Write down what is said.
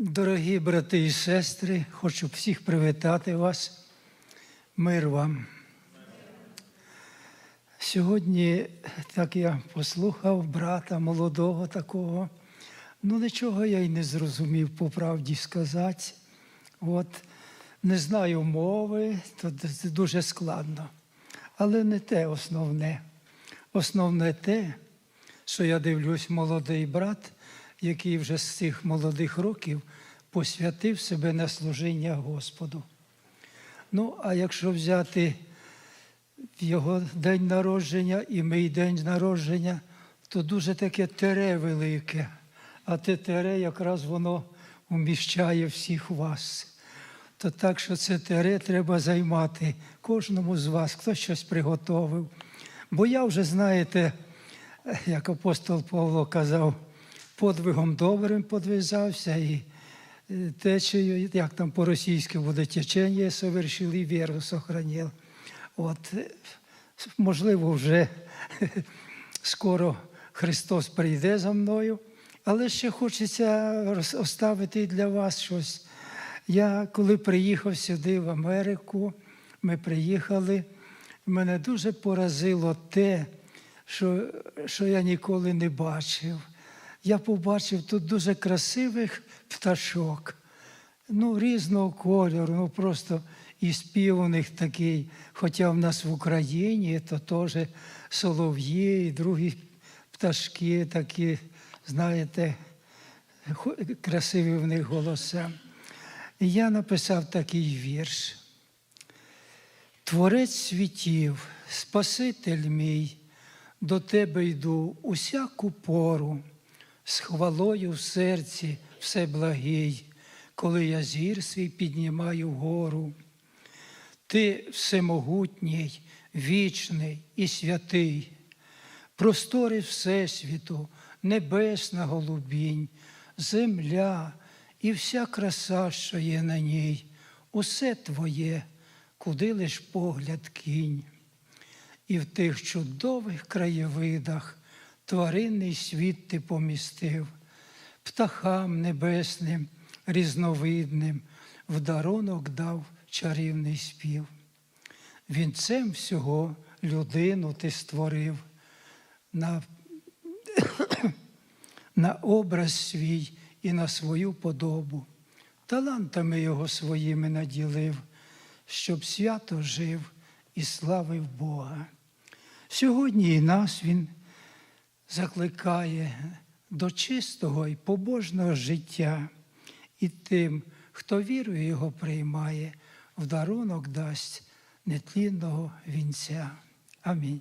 Дорогі брати і сестри, хочу всіх привітати вас. Мир вам. Сьогодні, так я послухав брата молодого такого, ну нічого я й не зрозумів, по правді сказати. От, не знаю мови, то дуже складно. Але не те основне. Основне те, що я дивлюсь, молодий брат, який вже з цих молодих років посвятив себе на служіння Господу. Ну, а якщо взяти його день народження і мій день народження, то дуже таке тере велике. А те тере якраз воно вміщає всіх вас. То так, що це тере треба займати кожному з вас, хто щось приготовив. Бо я вже, знаєте, як апостол Павло казав, подвигом добрим подвизався і е, течею, як там по-російськи буде течення совершил і віру сохранив. От, е, можливо, вже скоро Христос прийде за мною, але ще хочеться оставити для вас щось. Я коли приїхав сюди, в Америку, ми приїхали, мене дуже поразило те, що, що я ніколи не бачив. Я побачив тут дуже красивих пташок, ну, різного кольору, ну просто і спів у них такий. Хоча в нас в Україні то теж солов'ї і другі пташки такі, знаєте, красиві в них голоса. І я написав такий вірш. Творець світів, Спаситель мій, до тебе йду усяку пору, з хвалою в серці все благий, коли я зір свій піднімаю вгору. Ти всемогутній, вічний і святий, простори Всесвіту, небесна голубінь, земля і вся краса, що є на ній, усе твоє, куди лиш погляд кінь. І в тих чудових краєвидах тваринний світ ти помістив, птахам небесним, різновидним, в дарунок дав чарівний спів. Вінцем всього людину ти створив, на, на образ свій і на свою подобу, талантами його своїми наділив, щоб свято жив і славив Бога. Сьогодні і нас Він закликає до чистого і побожного життя, і тим, хто вірує його приймає, в дарунок дасть нетлінного вінця. Амінь.